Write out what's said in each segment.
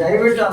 ದಯವಿಟ್ಟು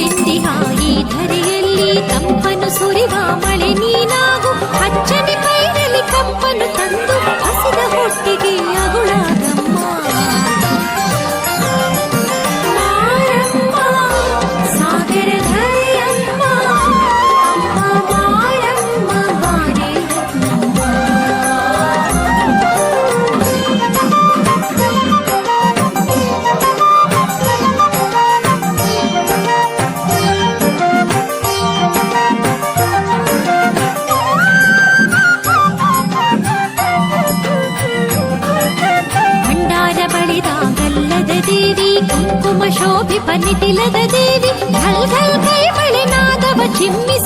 ಬೆಟ್ಟಿ ಹಾಯಿ ಧರೆಯಲ್ಲಿ ತಂಪನು ಸುರಿವ శోభిపనిటిలద దేవి ఘల్ ఘల్ కైమళి నాదవ చిమ్మి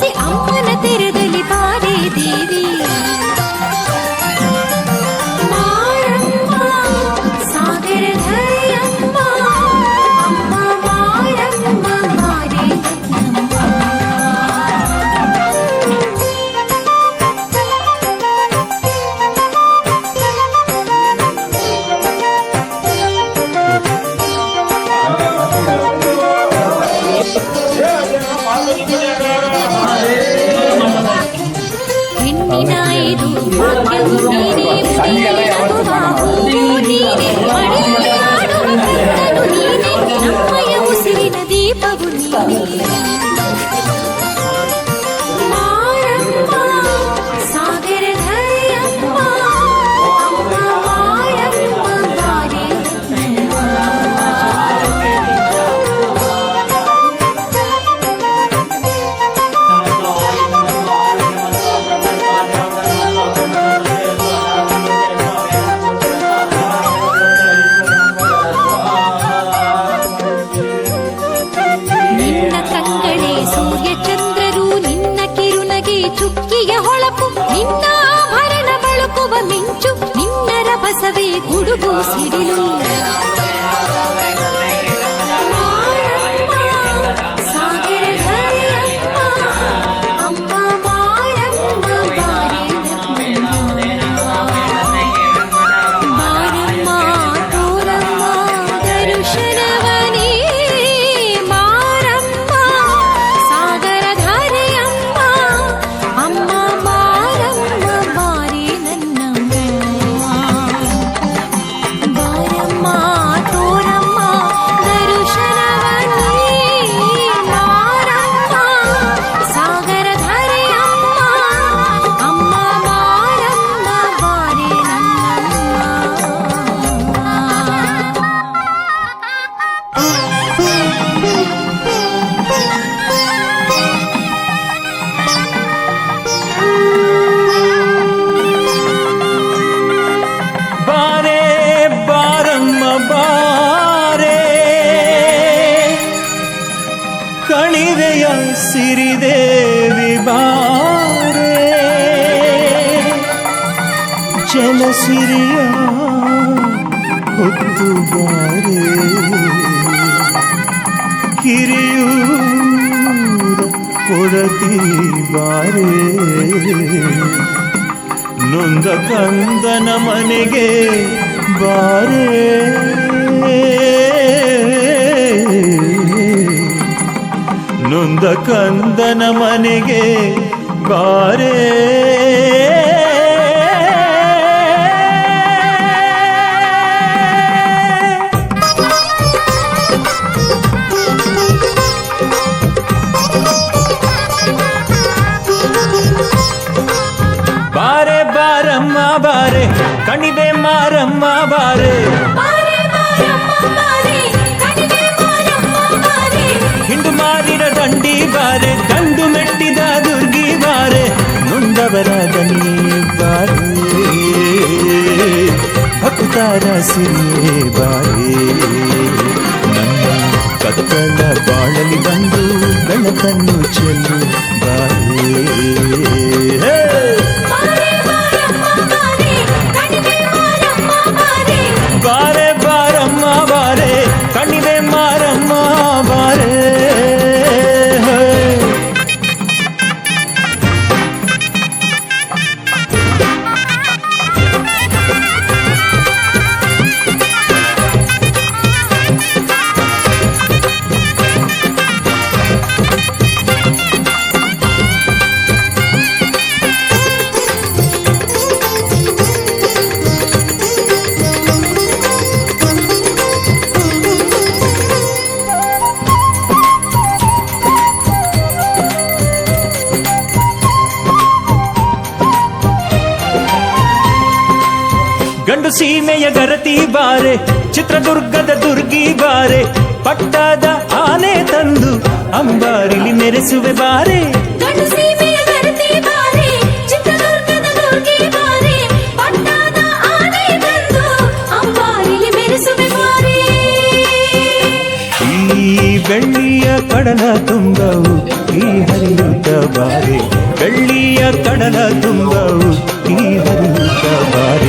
ಸಿರಿದೇವಿ ಬಾರೆ. ಜಲಸಿರಿಯ ಹೊತ್ತು ಬಾರೆ. ಕಿರಿಯೂರ ಕೊಡತಿ ಬಾರೆ. ನೊಂದ ಕಂದನ ಮನೆಗೆ ಬಾರೆ. ನೊಂದ ಕಂದನ ಮನೆಗೆ ಬಾರೆ ಬಾರೆ ಬಾರಮ್ಮ ಬಾರೆ ಕಣಿವೆ ಮಾರಮ್ಮ ಬಾರೆ ಮಾರಿದ ದಂಡಿ ಬಾರೆ ಕಂಡು ಮೆಟ್ಟಿದ ದುರ್ಗಿ ಬಾರೆ ನೊಂದವರ ದಂಡಿ ಬಾರೆ. ಭಕ್ತಾರ ಸಿರಿಯೇ ಬಾರೆ. ನಮ್ಮ ಕತ್ತಲ ಬಾಳಲಿ ಬಂದು ಬೆಳಕನ್ನು ಚೆಲ್ಲು ಬಾರೆ. ಗರತಿ ಬಾರೆ ಚಿತ್ರದುರ್ಗದ ದುರ್ಗಿ ಬಾರೆ ಪಟ್ಟದ ಆನೆ ತಂದು ಅಂಬಾರಿಲಿ ನೆರೆಸುವೆ ಬಾರೆ. ಈ ಬೆಳ್ಳಿಯ ಕಡಲ ತುಂಬವು ಈ ಹರಿಯುತ್ತ ಬಾರೆ. ಬೆಳ್ಳಿಯ ಕಡಲ ತುಂಬವು ಈ ಹರಿಯುತ್ತ ಬಾರೆ.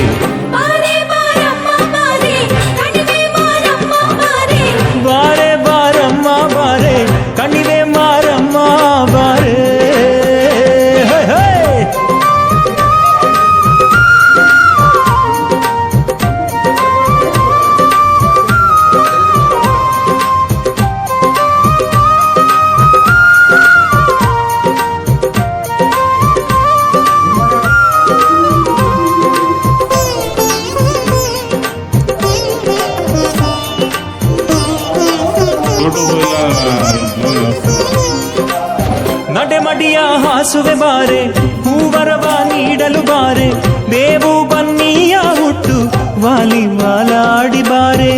ಹಾಸುವೆ ಬಾರೆ ಹೂವರವ ನೀಡಲು ಬಾರೆ ಬೇವು ಬನ್ನಿಯ ಹುಟ್ಟು ವಾಲಿ ವಾಲಾಡಿ ಬಾರೆ.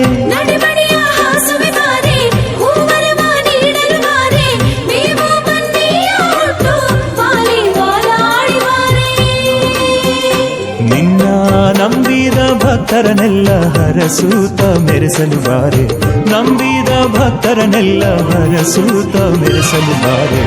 ನಿನ್ನ ನಂಬಿದ ಭಕ್ತರನೆಲ್ಲ ಹರಸೂತ ಮೆರೆಸಲು ಬಾರೆ. ನಂಬಿದ ಭಕ್ತರನೆಲ್ಲ ಹರಸೂತ ಮೆರೆಸಲು ಬಾರೆ.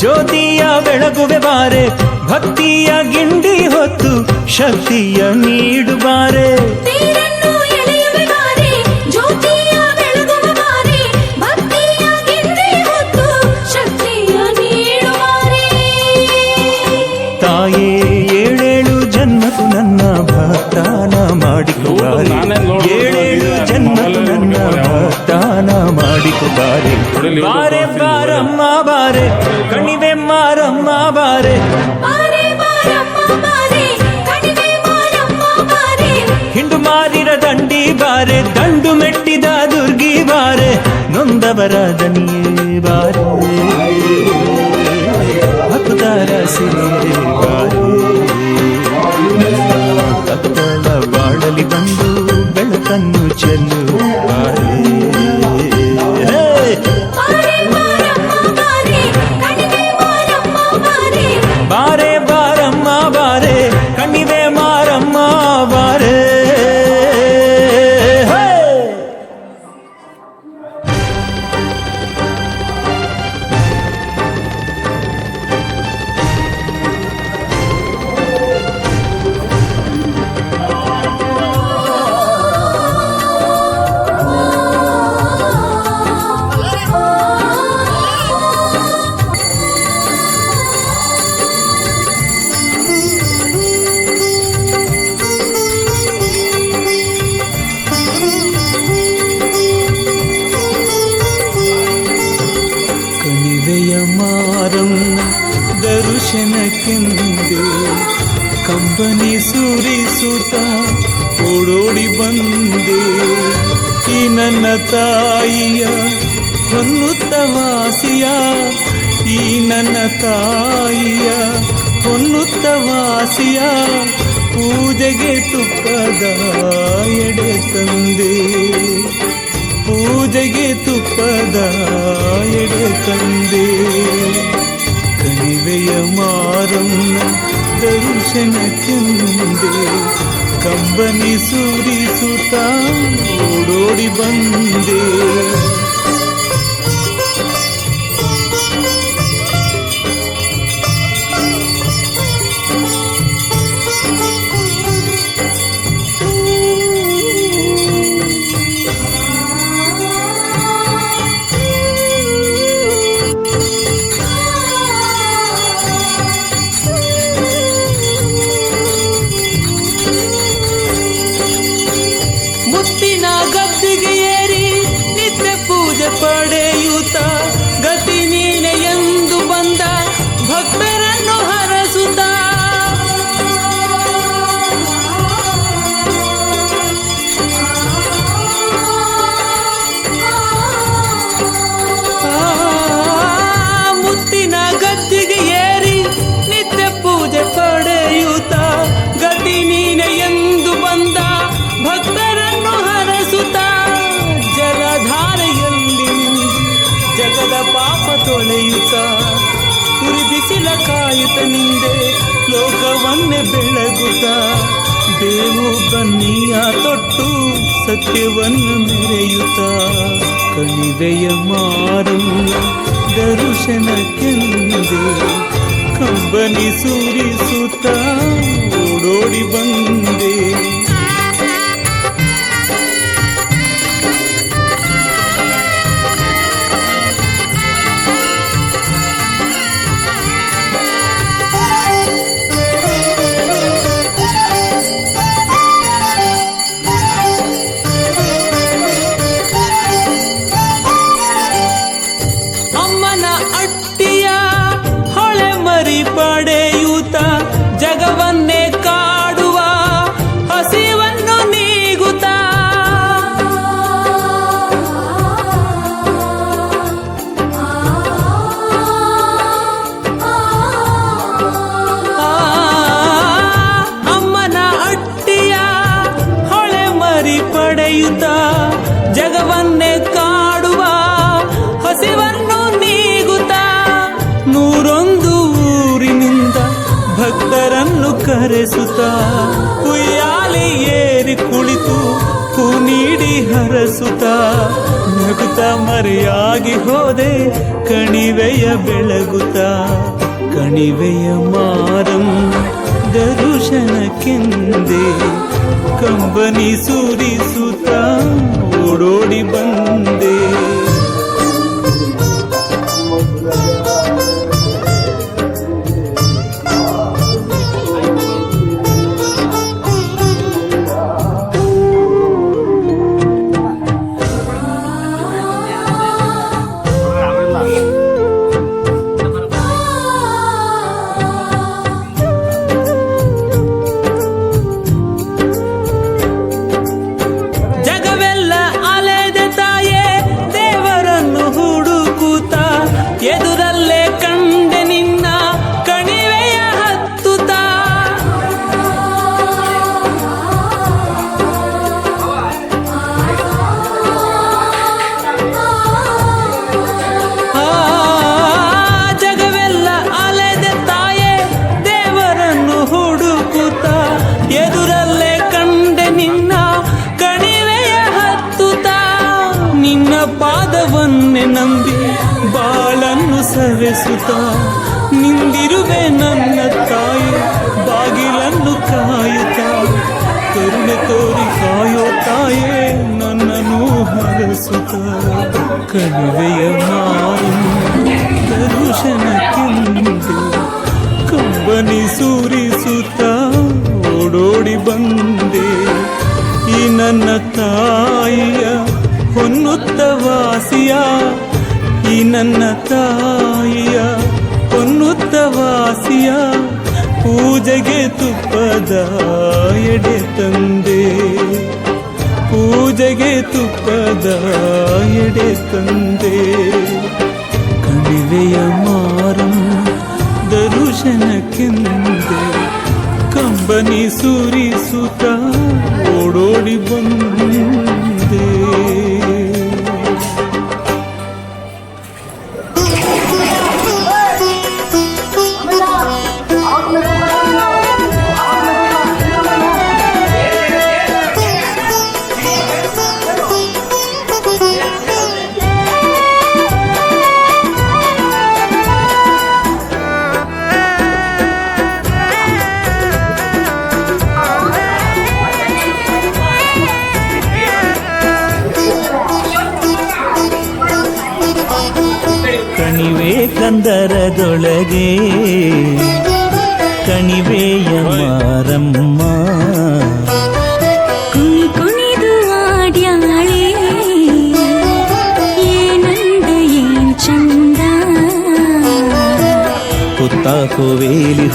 ಜ್ಯೋತಿಯ ಬೆಳಗುವೆ ಬಾರೆ ಭಕ್ತಿಯ ಗಿಂಡಿ ಹೊತ್ತು ಶಕ್ತಿಯ ನೀಡು ಬಾರೆ ತೇರನ್ನು ಎಳೆಯುವೆ ಬಾರೆ ಜ್ಯೋತಿಯ ಬೆಳಗುವ ಬಾರೆ ಭಕ್ತಿಯ ಗಿಂಡಿ ಹೊತ್ತು ಶಕ್ತಿಯ ನೀಡುವಾರೆ ತಾಯೇ ಏಳೇಳು ನನ್ನ ಭಕ್ತಾನ ಮಾಡಿಕೊಬಾರೆ ಏಳೇಳು ಜನ್ಮತು ನನ್ನ ಭಕ್ತಾನ ಮಾಡಿಕೊಬಾರೆ ಬಾರಮ್ಮ ಬಾರೆ ಕಣಿವೆ ಮಾರಮ್ಮ ಬಾರೆ. ಹಿಂಡು ಮಾರಿರ ದಂಡಿ ಬಾರೆ ದಂಡು ಮೆಟ್ಟಿದ ದುರ್ಗಿ ಬಾರೆ. ನೊಂದವರ ದನಿಯೇ ಬಾರೆ. ಭಕ್ತರ ಸಿರೆ ಬಾರೆ. ಭಕ್ತರ ಬಾಳಲಿ ಬಂದು ಬೆಳಕನ್ನು ಚೆಲ್ಲು ಬಾರೆ. ಹೊನ್ನುತ್ತ ವಾಸಿಯ ಪೂಜೆಗೆ ತುಪ್ಪದ ಎಡೆ ತಂದೆ ಪೂಜೆಗೆ ತುಪ್ಪದ ಎಡೆ ತಂದೆ ಕಣಿವೆಯ ಮಾರಮ್ಮ ದರ್ಶನಕ್ಕೆಂದೆ ಕಂಬನಿ ಸುರಿಸುತ್ತ ಓಡೋಡಿ ಬಂದೆ word ಲೋಕವನ್ನೇ ಬೆಳಗುತ್ತ ಬೇವು ಬನ್ನಿಯ ತೊಟ್ಟು ಸತ್ಯವನ್ನು ಮೆರೆಯುತ್ತ ಕಣಿವೆಯ ಮಾರಮ್ಮ ದರ್ಶನಕ್ಕೆಂದೆ ಕಂಬನಿ ಸುರಿಸುತ್ತ ಓಡೋಡಿ ಬಂದೆ. ಕರೆಸುತ್ತ ಉಯ್ಯಾಲೆ ಏರಿ ಕುಳಿತು ಹೂ ನೀಡಿ ಹರಸುತ್ತ. ನಗುತ್ತ ಮರೆಯಾಗಿ ಹೋದೆ, ಕಣಿವೆಯ ಬೆಳಗುತ್ತ. ಕಣಿವೆಯ ಮಾರಂ, ದರುಶನಕ್ಕೆಂದೆ ಕಂಬನಿ ಸುರಿಸುತ್ತ. ಓಡೋಡಿ ಬಂದೆ ಪಾದವನ್ನೇ ನಂಬಿ ಬಾಳನ್ನು ಸವೆಸುತ್ತ ನಿಂದಿರುವೆ ನನ್ನ ತಾಯಿ, ಬಾಗಿಲನ್ನು ಕಾಯುತ್ತ. ಕರುಣೆ ತೋರಿ ಕಾಯೋ ತಾಯೇ, ನನ್ನನ್ನು ಹರಸುತ್ತ. ಕಣಿವೆಯ ಮಾರು ದರುಶನಕ್ಕೆಂದು ಕಂಬನಿ ಸೂರಿಸುತ್ತ ಓಡೋಡಿ ಬಂದೆ. ಈ ನನ್ನ ತಾಯಿಯ ಹೊನ್ನುತ್ತ ವಾಸಿಯ ಈ ನನ್ನ ತಾಯಿಯ, ಕೊನ್ನುತ್ತ ವಾಸಿಯ, ಪೂಜೆಗೆ ತುಪ್ಪದ ಎಡೆ ತಂದೆ. ಪೂಜೆಗೆ ತುಪ್ಪದ ಎಡೆ ತಂದೆ. ಕಣಿವೆಯ ಮಾರಂ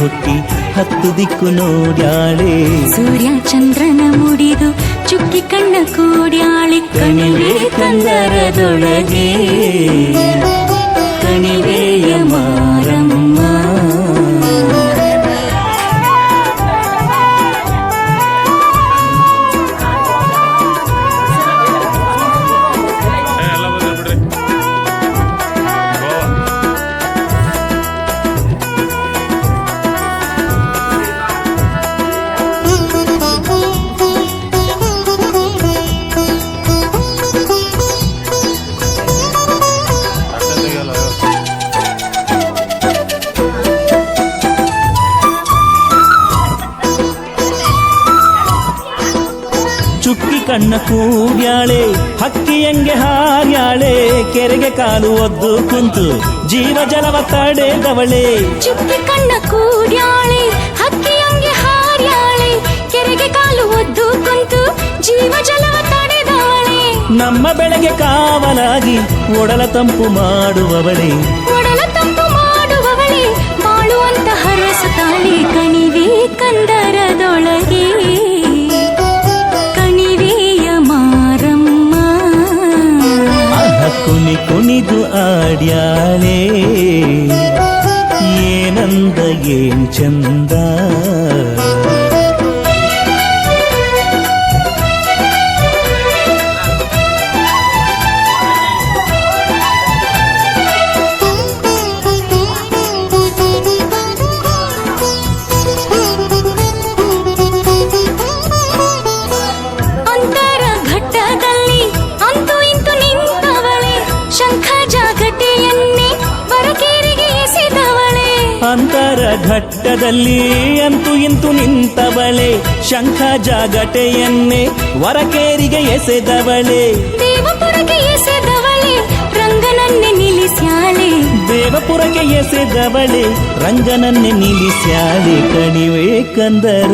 ಹುಟ್ಟಿ ಹತ್ತು ದಿಕ್ಕು ನೋಡ್ಯಾಳೆ ಸೂರ್ಯ ಚಂದ್ರನ ಮುಡಿದು ಚುಕ್ಕಿ ಕಣ್ಣ ಕೂಡ್ಯಾಳೆ ಕಣಿವೆ ಕಂದರದೊಳಗೆ ಕಣಿವೆಯ ಮಾರಮ್ಮ ಕಣ್ಣ ಕೂಗ್ಯಾಳೆ ಹಕ್ಕಿಯಂಗೆ ಹಾರ್ಯಾಳೆ ಕೆರೆಗೆ ಕಾಲು ಒದ್ದು ಕುಂತು ಜೀವ ಜಲವ ತಡೆದವಳೆ. ಚುಕ್ಕಿ ಕಣ್ಣ ಕೂಗ್ಯಾಳೆ ಹಕ್ಕಿಯಂಗೆ ಹಾರ್ಯಾಳೆ ಕೆರೆಗೆ ಕಾಲು ಒದ್ದು ಕುಂತು ಜೀವ ಜಲವ ತಡೆದವಳೆ. ನಮ್ಮ ಬೆಳೆಗೆ ಕಾವಲಾಗಿ ಒಡಲ ತಂಪು ಮಾಡುವವಳೆ. ಒಡಲ ತಂಪು ಮಾಡುವವಳೆ ಕಣಿವೆ ಕಂದರದೊಳಗೆ. ಕುಣಿದು ಆಡ್ಯಾಳೆ. ಏನಂದ ಏನ್ ಚಂದ? ಜಾಗಟೆಯನ್ನೇ ವರಕೇರಿಗೆ ಎಸೆದವಳೆ. ದೇವಪುರಕ್ಕೆ ಎಸೆದವಳೆ ರಂಗನನ್ನೇ ನಿಲ್ಲಿಸ್ಯಾಳೆ. ದೇವಪುರಕ್ಕೆ ಎಸೆದವಳೆ ರಂಗನನ್ನೇ ನಿಲ್ಲಿಸ್ಯಾಳೆ ಕಣಿವೆ ಕಂದರ.